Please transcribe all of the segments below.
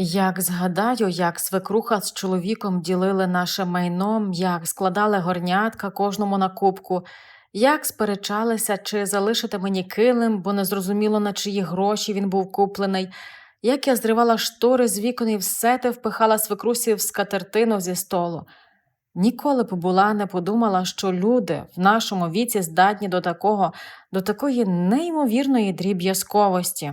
Як згадаю, як свекруха з чоловіком ділили наше майно, як складали горнятка кожному на кубку, як сперечалися, чи залишити мені килим, бо не зрозуміло, на чиї гроші він був куплений, як я зривала штори з вікон і все те впихала свекрусі в скатертину зі столу. Ніколи б була не подумала, що люди в нашому віці здатні до такого, до такої неймовірної дріб'язковості.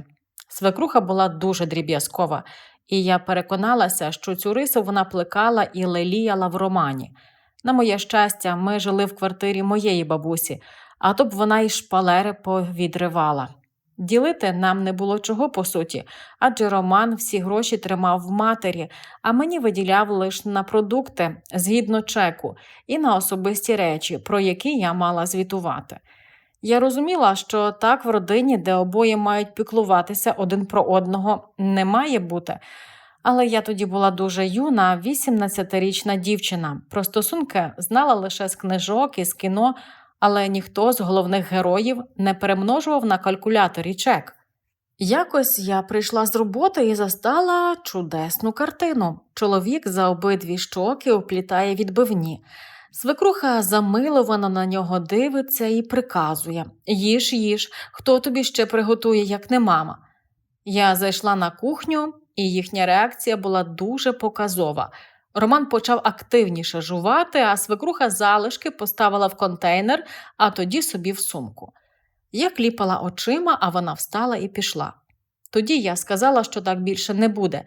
Свекруха була дуже дріб'язкова, і я переконалася, що цю рису вона плекала і леліяла в романі. На моє щастя, ми жили в квартирі моєї бабусі, а то б вона й шпалери повідривала. Ділити нам не було чого по суті, адже Роман всі гроші тримав в матері, а мені виділяв лише на продукти згідно чеку і на особисті речі, про які я мала звітувати. Я розуміла, що так в родині, де обоє мають піклуватися один про одного, не має бути. Але я тоді була дуже юна, 18-річна дівчина. Про стосунки знала лише з книжок і з кіно, але ніхто з головних героїв не перемножував на калькуляторі чек. Якось я прийшла з роботи і застала чудесну картину. Чоловік за обидві щоки оплітає відбивні. Свекруха замиловано на нього дивиться і приказує Їж, їж, хто тобі ще приготує, як не мама. Я зайшла на кухню, і їхня реакція була дуже показова. Роман почав активніше жувати, а свекруха залишки поставила в контейнер, а тоді собі в сумку. Я кліпала очима, а вона встала і пішла. Тоді я сказала, що так більше не буде,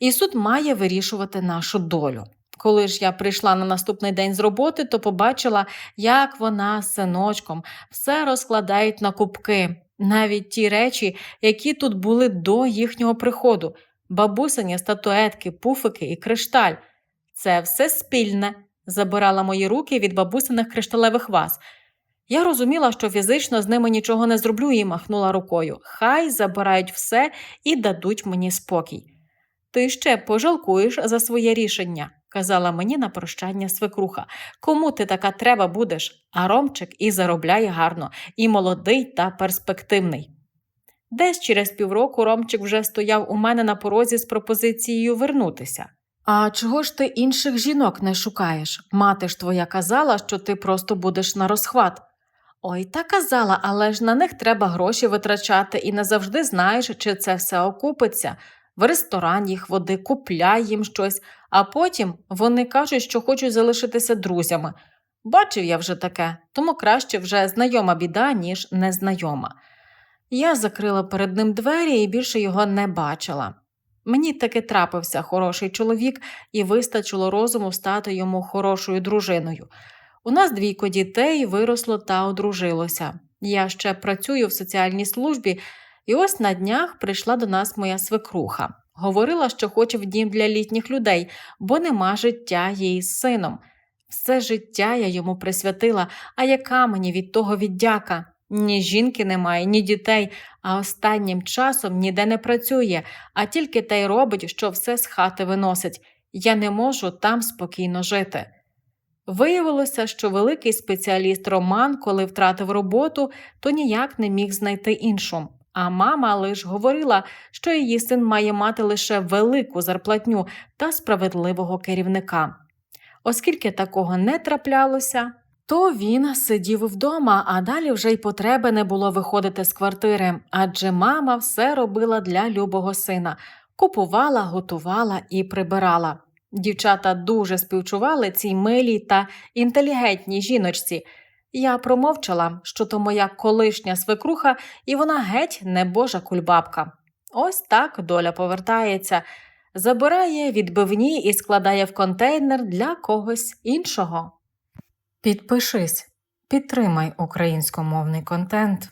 і суд має вирішувати нашу долю. Коли ж я прийшла на наступний день з роботи, то побачила, як вона з синочком все розкладають на кубки, навіть ті речі, які тут були до їхнього приходу: бабусині, статуетки, пуфики і кришталь. Це все спільне, забирала мої руки від бабусиних кришталевих ваз. Я розуміла, що фізично з ними нічого не зроблю і махнула рукою. Хай забирають все і дадуть мені спокій. Ти ще пожалкуєш за своє рішення, казала мені на прощання свекруха. Кому ти така треба будеш? А Ромчик і заробляє гарно, і молодий та перспективний. Десь через півроку Ромчик вже стояв у мене на порозі з пропозицією вернутися. А чого ж ти інших жінок не шукаєш? Мати ж твоя казала, що ти просто будеш на розхват. Ой, та казала, але ж на них треба гроші витрачати і не завжди знаєш, чи це все окупиться. В ресторан їх води, купляй їм щось, а потім вони кажуть, що хочуть залишитися друзями. Бачив я вже таке, тому краще вже знайома біда, ніж незнайома. Я закрила перед ним двері і більше його не бачила. Мені таки трапився хороший чоловік і вистачило розуму стати йому хорошою дружиною. У нас двійко дітей виросло та одружилося. Я ще працюю в соціальній службі, і ось на днях прийшла до нас моя свекруха. Говорила, що хоче в дім для літніх людей, бо нема життя їй з сином. Все життя я йому присвятила, а яка мені від того віддяка? Ні жінки немає, ні дітей, а останнім часом ніде не працює, а тільки те й робить, що все з хати виносить. Я не можу там спокійно жити. Виявилося, що великий спеціаліст Роман, коли втратив роботу, то ніяк не міг знайти іншу. А мама лиш говорила, що її син має мати лише велику зарплатню та справедливого керівника. Оскільки такого не траплялося, то він сидів вдома, а далі вже й потреби не було виходити з квартири, адже мама все робила для любого сина купувала, готувала і прибирала. Дівчата дуже співчували цій милій та інтелігентній жіночці. Я промовчала, що то моя колишня свекруха, і вона геть небожа кульбабка. Ось так доля повертається, забирає відбивні і складає в контейнер для когось іншого. Підпишись, підтримай українськомовний контент.